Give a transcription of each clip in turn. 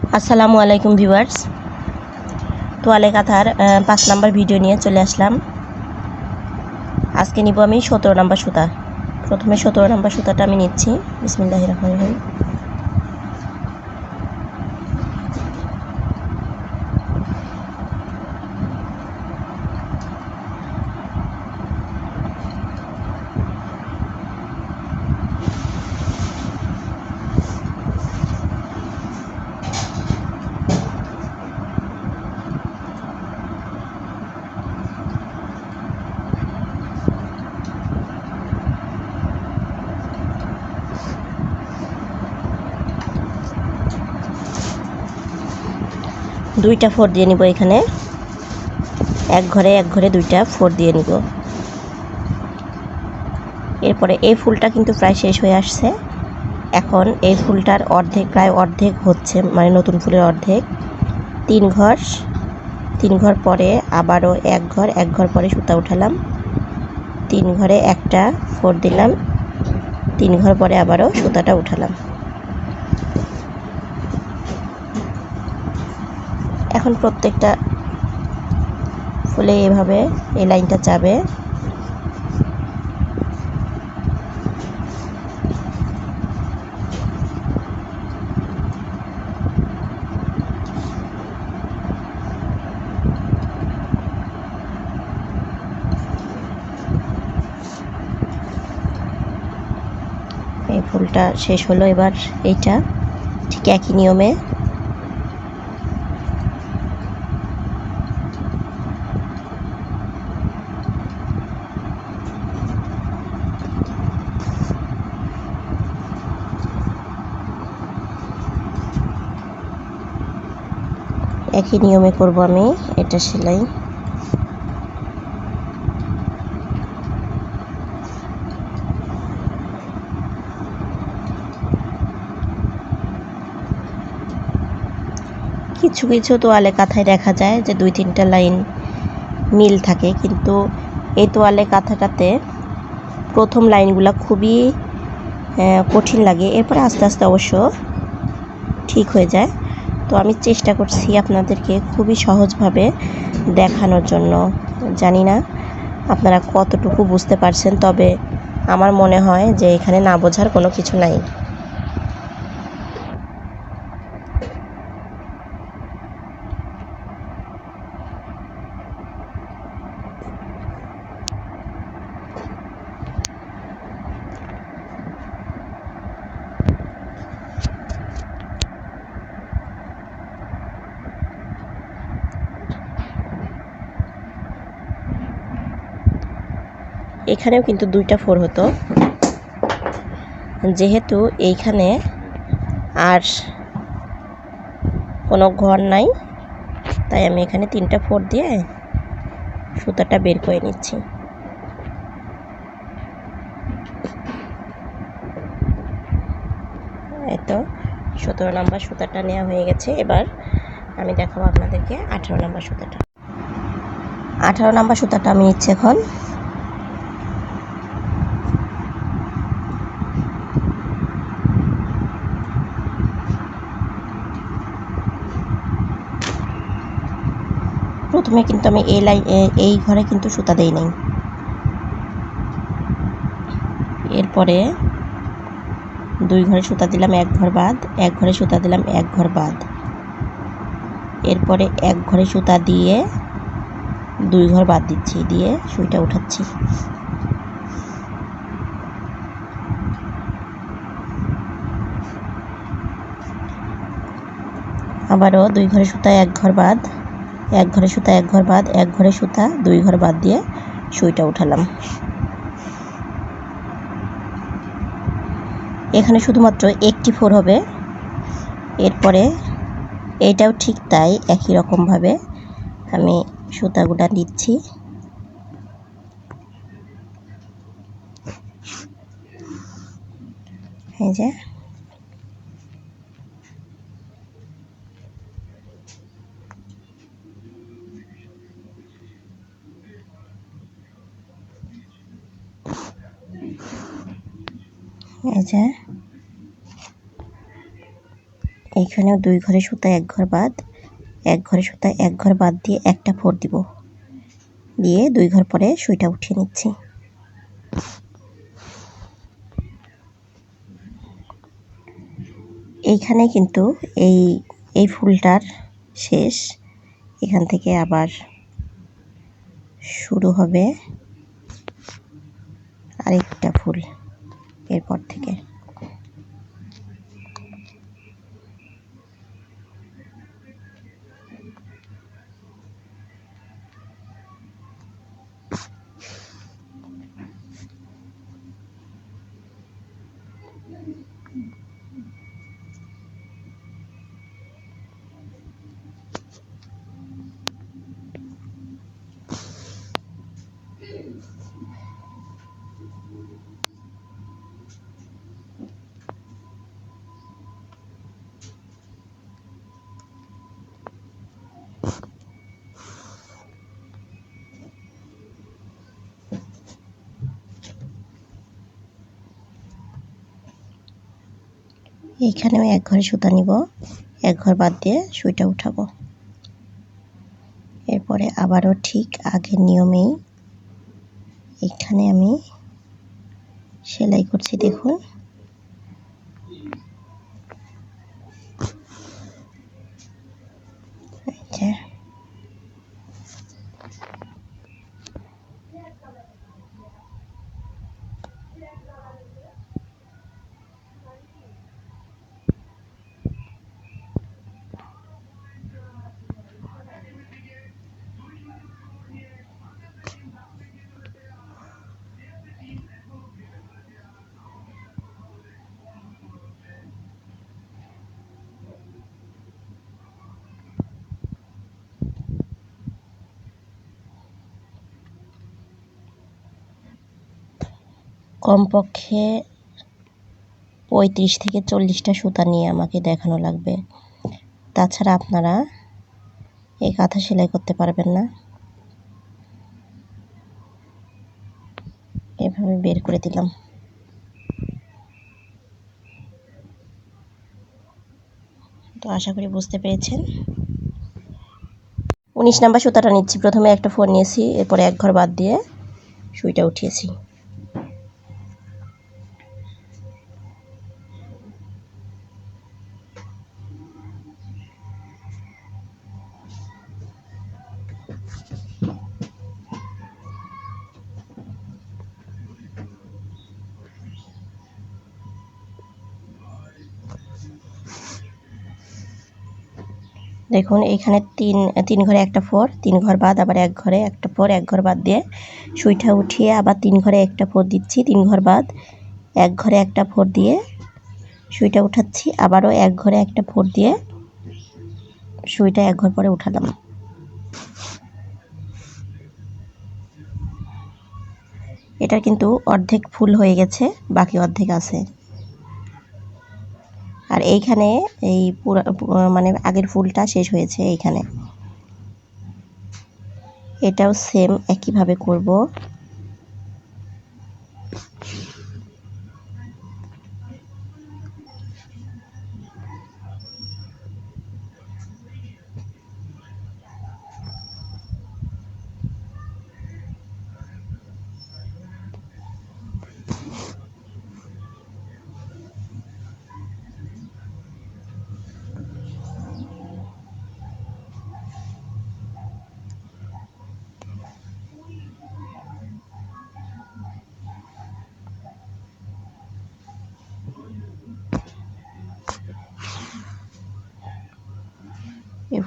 আসসালামু আলাইকুম ভিউয়ার্স। তোয়ালে কাঁথার পাঁচ নাম্বার ভিডিও নিয়ে চলে আসলাম। আজকে নিব আমি সতেরো নাম্বার সুতা। প্রথমে সতেরো নাম্বার সুতাটা আমি নিচ্ছি। বিসমিল্লাহ রহমান দুইটা ফোর দিয়ে নিব এখানে। এক ঘরে এক ঘরে দুইটা ফোর দিয়ে নিব। এরপরে এই ফুলটা কিন্তু প্রায় শেষ হয়ে আসছে। এখন এই ফুলটার অর্ধেক, প্রায় অর্ধেক হচ্ছে মানে নতুন ফুলের অর্ধেক। তিন ঘর তিন ঘর পরে আবারও এক ঘর এক ঘর পরে সুতা উঠালাম। তিন ঘরে একটা ফোর দিলাম। তিন ঘর পরে আবারও সুতাটা উঠালাম। এখন প্রত্যেকটা ফুলে এভাবে এই লাইনটা যাবে। এই ফুলটা শেষ হলো এবার এইটা, ঠিক একই নিয়মে। একই নিয়মে করব আমি, এটা সেলাই। কিছু কিছু তোয়ালে কাঁথায় দেখা যায় যে দুই তিনটা লাইন মিল থাকে, কিন্তু এই তোয়ালে কাঁথাটাতে প্রথম লাইনগুলো খুবই কঠিন লাগে। এরপরে আস্তে আস্তে অবশ্য ঠিক হয়ে যায়। তো আমি চেষ্টা করছি আপনাদেরকে খুবই সহজভাবে দেখানোর জন্য। জানি না আপনারা কতটুকু বুঝতে পারছেন, তবে আমার মনে হয় যে এখানে না বোঝার কোনো কিছু নাই। এখানেও কিন্তু দুইটা ফোর হতো। যেহেতু এইখানে আর কোনো ঘর নাই, তাই আমি এখানে তিনটা ফোর দিয়ে সুতাটা বের করে নিচ্ছি। তো, সতেরো নাম্বার সুতাটা নেওয়া হয়ে গেছে। এবার আমি দেখাবো আপনাদেরকে আঠারো নাম্বার সুতাটা। আঠারো নাম্বার সুতাটা আমি নিচ্ছি এখন। প্রথমে কিন্তু আমি এই লাইন এই ঘরে কিন্তু সুতা দেই নাই। এরপরে দুই ঘরে সুতা দিলাম, এক ঘর বাদ, এক ঘরে সুতা দিলাম, এক ঘর বাদ। এরপরে এক ঘরে সুতা দিয়ে দুই ঘর বাদ দিচ্ছি, দিয়ে সুইটা উঠাচ্ছি। আবারও দুই ঘরে সুতা, এক ঘর বাদ। এক ঘরে সুতা, এক ঘর বাদ, এক ঘরে সুতা, দুই ঘর বাদ দিয়ে সুইটা উঠালাম। এখানে শুধুমাত্র একটি ফোর হবে। এরপরে এটাও ঠিক তাই, একই রকমভাবে আমি সুতাগুলা নিচ্ছি। এই যে। এই যে। এইখানেও দুই ঘরে সুতা, এক ঘর বাদ। এক ঘরে সুতা, এক ঘর বাদ দিয়ে একটা ফোর দিব। দিয়ে দুই ঘর পরে সুইটা উঠিয়ে নিচ্ছি। এইখানে কিন্তু এই এই ফুলটার শেষ। এখান থেকে আবার শুরু হবে আরেকটা ফুল। এরপর থেকে। এইখানেও এক ঘরে সুতা নিব, এক ঘর বাদ দিয়ে সুইটা উঠাবো। এরপরে আবারও ঠিক আগের নিয়মেই এখানে আমি সেলাই করছি, দেখুন এই যে কমপক্ষে পঁয়ত্রিশ থেকে চল্লিশটা সুতা নিয়ে আমাকে দেখানো লাগবে। তাছাড়া আপনারা এই কাঁথা সেলাই করতে পারবেন না। এভাবে বের করে দিলাম। তো আশা করি বুঝতে পেরেছেন। উনিশ নাম্বার সুতাটা নিচ্ছি। প্রথমে একটা ফোন নিয়েছি, এরপরে এক ঘর বাদ দিয়ে সুইটা উঠিয়েছি। দেখুন, এইখানে তিন তিন ঘরে একটা ফোর, তিন ঘর বাদ, আবার এক ঘরে একটা ফোর, এক ঘর বাদ দিয়ে সুইটা উঠিয়ে আবার তিন ঘরে একটা ফোর দিচ্ছি, তিন ঘর বাদ, এক ঘরে একটা ফোর দিয়ে সুইটা উঠাচ্ছি, আবারও এক ঘরে একটা ফোর দিয়ে সুইটা এক ঘর পরে উঠালাম এটা কিন্তু অর্ধেক ফুল হয়ে গেছে, বাকি অর্ধেক আছে। আর এইখানে এই পুরা মানে আগের ফুলটা শেষ হয়েছে এইখানে। এটাও সেম একইভাবে করব।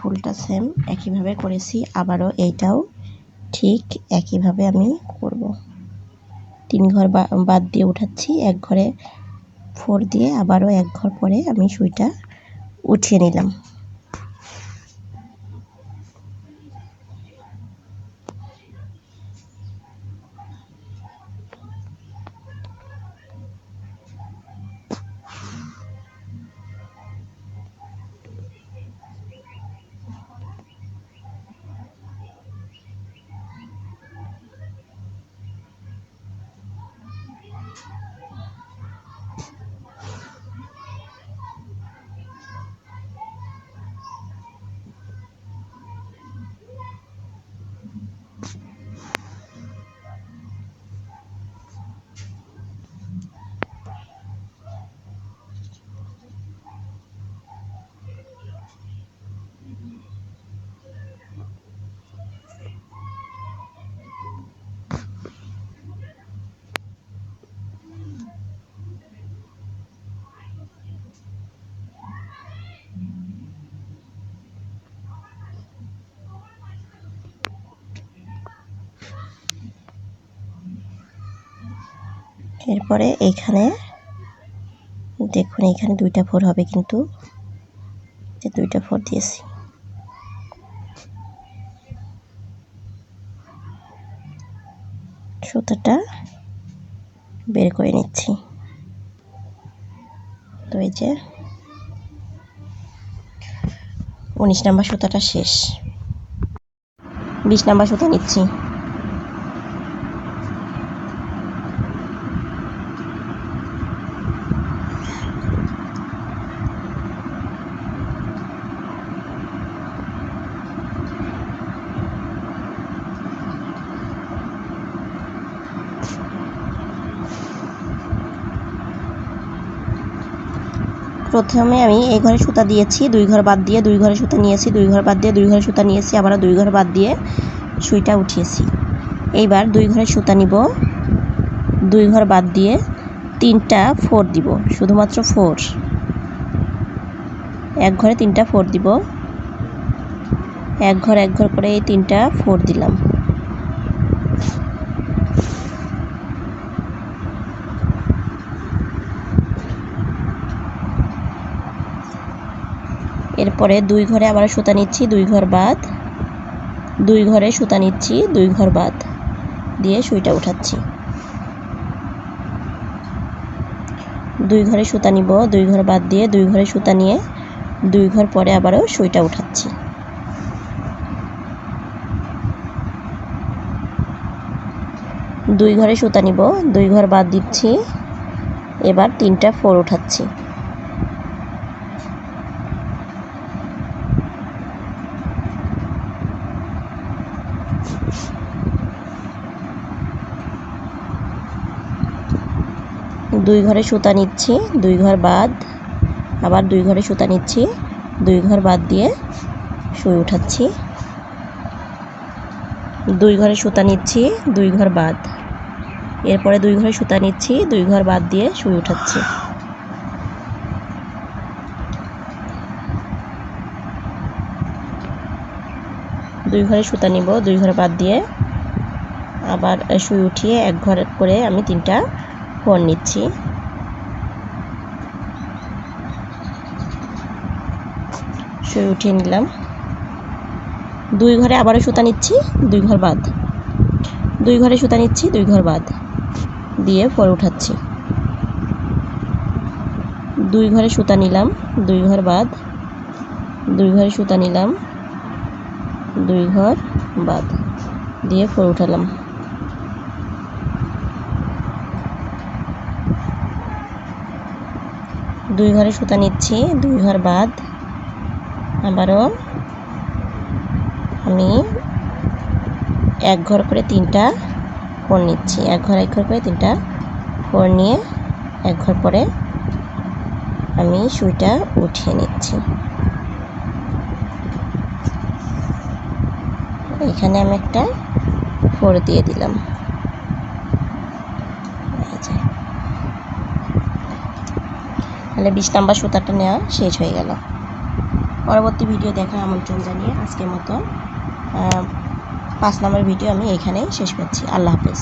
ফুলটা সেম একইভাবে করেছি, আবারও এইটাও ঠিক একইভাবে আমি করব। তিন ঘর বাদ দিয়ে উঠাচ্ছি, এক ঘরে ফোর দিয়ে আবারও এক ঘর পরে আমি সুইটা উঠিয়ে নিলাম। এরপরে এইখানে দেখুন, এখানে দুইটা ফোর হবে কিন্তু। যে দুইটা ফোর দিয়েছি। সুতাটা বের করে নিচ্ছি। তো এই যে উনিশ নাম্বার সুতাটা শেষ। বিশ নাম্বার সুতা নিচ্ছি। প্রথমে আমি এই ঘরে সুতা দিয়েছি, দুই ঘর বাদ দিয়ে দুই ঘরে সুতা নিয়েছি, দুই ঘর বাদ দিয়ে দুই ঘরে সুতা নিয়েছি, আবারও দুই ঘর বাদ দিয়ে সুইটা উঠিয়েছি। এইবার দুই ঘরে সুতা নিব, দুই ঘর বাদ দিয়ে তিনটা ফোর দিব, শুধুমাত্র ফোর। এক ঘরে তিনটা ফোর দিব, এক ঘর এক ঘর করে এই তিনটা ফোর দিলাম। এরপরে দুই ঘরে আবার সুতা নিচ্ছি, দুই ঘর বাদ। দুই ঘরে সুতা নিচ্ছি, দুই ঘর বাদ দিয়ে সুইটা উঠাচ্ছি। দুই ঘরে সুতা নিব, দুই ঘর বাদ দিয়ে দুই ঘরে সুতা নিয়ে দুই ঘর পরে আবারও সুইটা উঠাচ্ছি। দুই ঘরে সুতা নিব, দুই ঘর বাদ দিচ্ছি, এবার তিনটা ফোর উঠাচ্ছি। দুই ঘরে সুতা নিচ্ছি, দুই ঘর বাদ, আবার দুই ঘরে সুতা নিচ্ছি, দুই ঘর বাদ দিয়ে শুয়ে উঠাচ্ছি। দুই ঘরে সুতা নিচ্ছি, দুই ঘর বাদ। এরপরে দুই ঘরে সুতা নিচ্ছি, দুই ঘর বাদ দিয়ে শুয়ে উঠাচ্ছি। দুই ঘরে সুতা নিব, দুই ঘরে বাদ দিয়ে আবার শুয়ে উঠিয়ে এক ঘর করে আমি তিনটা ফোর নিচ্ছি। শুয়ে উঠিয়ে নিলাম। দুই ঘরে আবারও সুতা নিচ্ছি, দুই ঘর বাদ। দুই ঘরে সুতা নিচ্ছি, দুই ঘর বাদ। দিয়ে ফোর উঠাচ্ছি। দুই ঘরে সুতা নিলাম, দুই ঘর বাদ। দুই ঘরে সুতা নিলাম, দুই ঘর বাদ। দিয়ে ফোর উঠালাম। দুই ঘরে সুতা নিচ্ছি, দুই ঘর বাদ। আবারও আমি এক ঘর করে তিনটা ফোর নিচ্ছি। এক ঘর এক ঘর করে তিনটা ফোর নিয়ে এক ঘর পরে আমি সুইটা উঠিয়ে নিচ্ছি। এখানে আমি একটা ফোর দিয়ে দিলাম এই যে তাহলে বিশ নাম্বার সুতাটা নেওয়া শেষ হয়ে গেল। পরবর্তী ভিডিও দেখার আমন্ত্রণ জানিয়ে আজকের মতো পাঁচ নম্বর ভিডিও আমি এখানেই শেষ করছি। আল্লাহ হাফেজ।